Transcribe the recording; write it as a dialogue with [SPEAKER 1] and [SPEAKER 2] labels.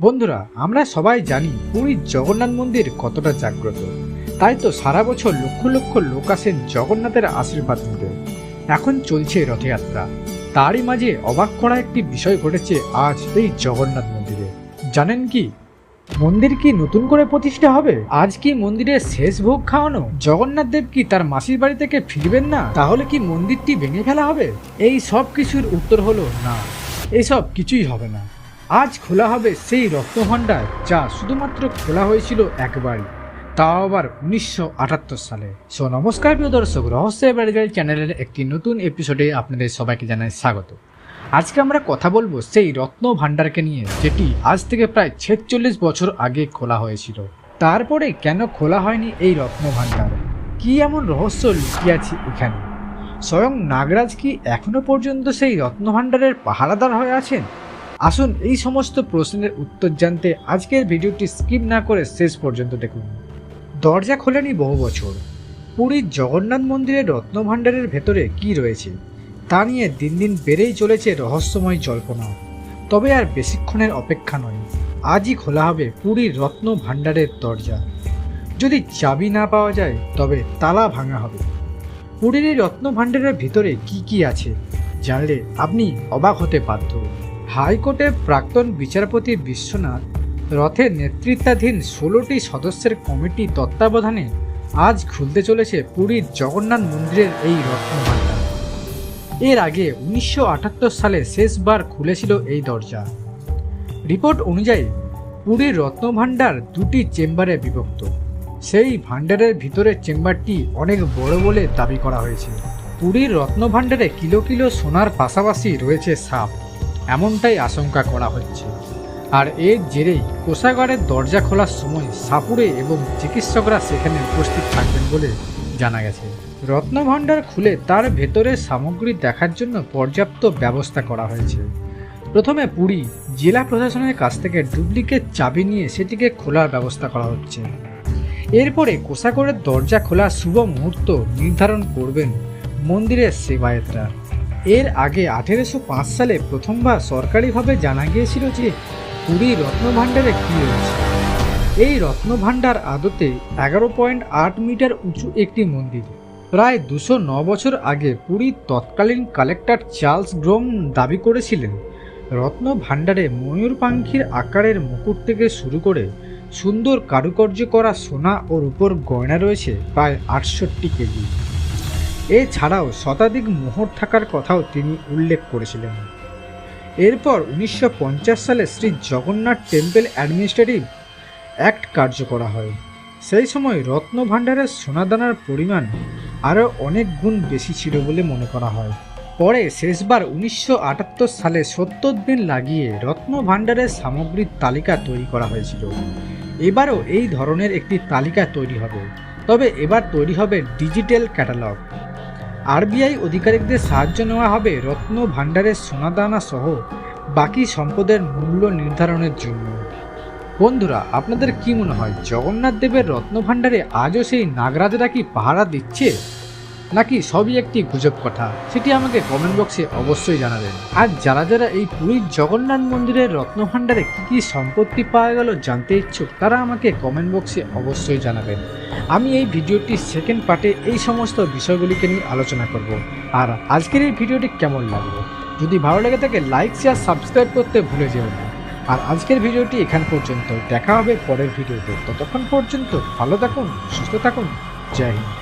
[SPEAKER 1] বন্ধুরা, আমরা সবাই জানি পুরীর জগন্নাথ মন্দির কতটা জাগ্রত। তাই তো সারা বছর লক্ষ লক্ষ লোক আসেন জগন্নাথের আশীর্বাদ নিতে। এখন চলছে রথযাত্রা। তারই মাঝে অবাক করা একটি বিষয় ঘটেছে আজ এই জগন্নাথ মন্দিরে। জানেন কি? মন্দির কি নতুন করে প্রতিষ্ঠা হবে? আজ কি মন্দিরে শেষ ভোগ খাওয়ানো? জগন্নাথ দেব কি তার মাসির বাড়ি থেকে ফিরবেন না? তাহলে কি মন্দিরটি ভেঙে ফেলা হবে? এই সব কিছুর উত্তর হলো না। এসব কিছুই হবে না। আজ খোলা হবে সেই রত্নভাণ্ডার যা শুধুমাত্র খোলা হয়েছিল একবারই। তাও আবার উনিশশো আটাত্তর সালে। সো নমস্কার প্রিয় দর্শক রহস্যের বাড়িগাড়ি চ্যানেলের একটি নতুন এপিসোডে আপনাদের সবাইকে জানাই স্বাগত। আজকে আমরা কথা বলব সেই রত্ন ভাণ্ডারকে নিয়ে, যেটি আজ থেকে প্রায় ছেচল্লিশ বছর আগে খোলা হয়েছিল। তারপরে কেন খোলা হয়নি এই রত্ন ভাণ্ডার কি এমন রহস্য লুকিয়ে আছে এখানে? স্বয়ং নাগরাজ কি এখনও পর্যন্ত সেই রত্ন ভাণ্ডারের পাহারাদার হয়ে আছেন? আসুন এই সমস্ত প্রশ্নের উত্তর জানতে আজকের ভিডিওটি স্কিপ না করে শেষ পর্যন্ত দেখুন। দরজা খোলেনি বহু বছর। পুরীর জগন্নাথ মন্দিরের রত্নভাণ্ডারের ভেতরে কি রয়েছে, তা নিয়ে দিন দিন বেড়েই চলেছে রহস্যময় জল্পনা। তবে আর বেশিক্ষণের অপেক্ষা নয়, আজই খোলা হবে পুরীর রত্ন ভাণ্ডারের দরজা। যদি চাবি না পাওয়া যায়, তবে তালা ভাঙা হবে। পুরীর এই রত্ন ভাণ্ডারের ভিতরে কি কি আছে, জানলে আপনি অবাক হতে বাধ্য। হাইকোর্টের প্রাক্তন বিচারপতি বিশ্বনাথ রথের নেতৃত্বাধীন ষোলোটি সদস্যের কমিটি তত্ত্বাবধানে আজ খুলতে চলেছে পুরীর জগন্নাথ মন্দিরের এই রত্নভাণ্ডার এর আগে উনিশশো আটাত্তর সালে শেষবার খুলেছিল এই দরজা। রিপোর্ট অনুযায়ী পুরীর রত্নভাণ্ডার দুটি চেম্বারে বিভক্ত। সেই ভাণ্ডারের ভিতরের চেম্বারটি অনেক বড় বলে দাবি করা হয়েছে। পুরীর রত্নভাণ্ডারে কিলো কিলো সোনার পাশাপাশি রয়েছে সাপ। এমনটাই আশঙ্কা করা হচ্ছে। আর এর জেরেই কোষাগারের দরজা খোলার সময় সাপুরে এবং চিকিৎসকরা সেখানে উপস্থিত থাকবেন বলে জানা গেছে। রত্নভাণ্ডার খুলে তার ভেতরের সামগ্রী দেখার জন্য পর্যাপ্ত ব্যবস্থা করা হয়েছে। প্রথমে পুরী জেলা প্রশাসনের কাছ থেকে ডুপ্লিকেট চাবি নিয়ে সেটিকে খোলার ব্যবস্থা করা হচ্ছে। এরপরে কোষাগরের দরজা খোলার শুভ মুহূর্ত নির্ধারণ করবেন মন্দিরের সেবায়েতরা। এর আগে আঠেরোশো পাঁচ সালে প্রথমবার সরকারিভাবে জানা গিয়েছিল যে পুরী রত্নভাণ্ডারে কী রয়েছে। এই রত্নভাণ্ডার আদতে এগারো পয়েন্ট আট মিটার উঁচু একটি মন্দির। প্রায় দুশো ন বছর আগে পুরীর তৎকালীন কালেক্টর চার্লস গ্রোম দাবি করেছিলেন রত্ন ভাণ্ডারে ময়ূর পাখির আকারের মুকুট থেকে শুরু করে সুন্দর কারুকার্য করা সোনা ও রূপোর গয়না রয়েছে প্রায় আটষট্টি কেজি। এছাড়াও শতাধিক মোহর থাকার কথাও তিনি উল্লেখ করেছিলেন। এরপর উনিশশো পঞ্চাশ সালে Shri Jagannath temple administrative act কার্য করা হয়। সেই সময় রত্ন ভাণ্ডারের সোনাদানার পরিমাণ আরও অনেক গুণ বেশি ছিল বলে মনে করা হয়। পরে শেষবার উনিশশো আটাত্তর সালে সত্তর দিন লাগিয়ে রত্ন ভাণ্ডারের সামগ্রীর তালিকা তৈরি করা হয়েছিল। এবারও এই ধরনের একটি তালিকা তৈরি হবে। তবে এবার তৈরি হবে ডিজিটাল ক্যাটালগ। আরবিআই অধিকারিকদের সাহায্য নেওয়া হবে রত্ন ভাণ্ডারের সোনাদানা সহ বাকি সম্পদের মূল্য নির্ধারণের জন্য। বন্ধুরা, আপনাদের কি মনে হয়, জগন্নাথ দেবের রত্ন ভাণ্ডারে আজও সেই নাগরাজরা কি পাহারা দিচ্ছে? নাকি সবই একটি গুজব কথা? সেটি আমাকে কমেন্ট বক্সে অবশ্যই জানাবেন। আর যারা যারা এই পুরীর জগন্নাথ মন্দিরের রত্ন ভাণ্ডারে কী কী সম্পত্তি পাওয়া গেল জানতে ইচ্ছুক, তারা আমাকে কমেন্ট বক্সে অবশ্যই জানাবেন। আমি এই ভিডিওটি সেকেন্ড পার্টে এই সমস্ত বিষয়গুলিকে নিয়ে আলোচনা করব। আর আজকের এই ভিডিওটি কেমন লাগল? যদি ভালো লেগে থাকে লাইক শেয়ার সাবস্ক্রাইব করতে ভুলে যেও না। আর আজকের ভিডিওটি এখান পর্যন্ত। দেখা হবে পরের ভিডিওতে। ততক্ষণ পর্যন্ত ভালো থাকুন, সুস্থ থাকুন। জয় হিন্দ।